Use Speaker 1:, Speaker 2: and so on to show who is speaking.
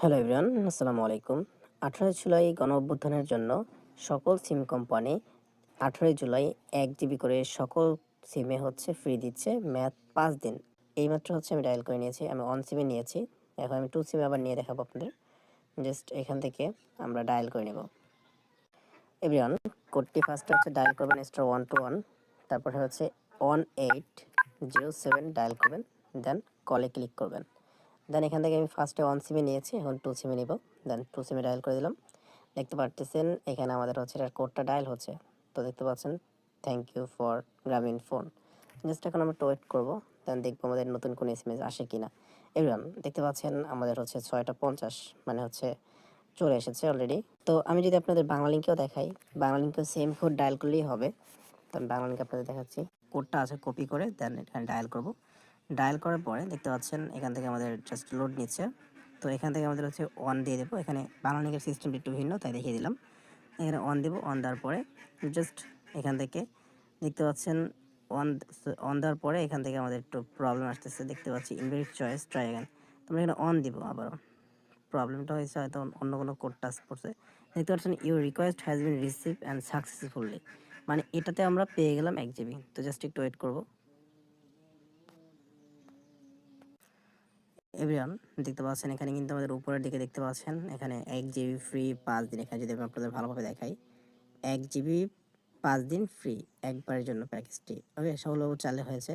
Speaker 1: Hello everyone, আসসালামু আলাইকুম। আঠারোই জুলাই গণ অভ্যুত্থানের জন্য সকল সিম কোম্পানি আঠারোই জুলাই এক জিবি করে সকল সিমে হচ্ছে ফ্রি দিচ্ছে, ম্যাথ পাঁচ দিন। এইমাত্র হচ্ছে আমি ডায়াল করে নিয়েছি, আমি অন সিমে নিয়েছি। এখন আমি টু সিমে আবার নিয়ে দেখাবো আপনাদের। জাস্ট এখান থেকে আমরা ডায়াল করে নেব। এভরিওয়ান, কোডটি ফার্স্টে হচ্ছে ডায়াল করবেন স্টার ওয়ান টু ওয়ান তারপরে হচ্ছে one eight zero seven dial করবেন দেন কলে ক্লিক করবেন। দেন এখান থেকে আমি ফার্স্টে ওয়ান সিমে নিয়েছি, এখন টু সিমে নিব। দেন টু সিমে ডায়াল করে দিলাম। দেখতে পারতেছেন, এখানে আমাদের হচ্ছে এটার কোডটা ডায়াল হচ্ছে। তো দেখতে পাচ্ছেন thank you for Grameenphone just এখন আমরা ওয়েট করব দেন দেখব আমাদের নতুন কোনো এস এম এস আসে কিনা। এভরিওয়ান দেখতে পাচ্ছেন, আমাদের হচ্ছে ছয়টা পঞ্চাশ মানে হচ্ছে চলে এসেছে অলরেডি তো আমি যদি আপনাদের বাংলা লিঙ্কেও দেখাই, বাংলা লিঙ্কেও সেম কোড ডায়াল করলেই হবে। তো আমি বাংলা লিঙ্কে আপনাদের দেখাচ্ছি। কোডটা আছে কপি করে দেন এখানে ডায়াল করব। ডায়াল করার পরে দেখতে পাচ্ছেন এখান থেকে আমাদের জাস্ট লোড নিচ্ছে। তো এখান থেকে আমাদের হচ্ছে অন দিয়ে দেবো। এখানে বাংলা লিঙ্কের সিস্টেমটা একটু ভিন্ন, তাই দেখিয়ে দিলাম। এখানে অন দেবো অন দেওয়ার পরে জাস্ট এখান থেকে দেখতে পাচ্ছেন অন অন দেওয়ার পরে এখান থেকে আমাদের একটু প্রবলেম আসতেছে। দেখতে পাচ্ছি ইনভেরিট চয়েস ট্রাই অ্যাগান তোমরা এখানে অন দিব আবারও। প্রবলেমটা হয়েছে হয়তো অন্য কোনো কোড টাচ করছে দেখতে পাচ্ছেন your request has been receive and successfully মানে এটাতে আমরা পেয়ে গেলাম এক জিবি। তো জাস্ট একটু ওয়েট করব। এভরিওয়ান দেখতে পাচ্ছেন, এখানে কিন্তু আমাদের উপরের দিকে দেখতে পাচ্ছেন, এখানে এক জিবি ফ্রি পাঁচ দিন এখানে যদি আমি আপনাদের ভালোভাবে দেখাই, এক জিবি পাঁচ দিন ফ্রি একবারের জন্য প্যাকেজটি ওকে সেগুলো চালু হয়েছে।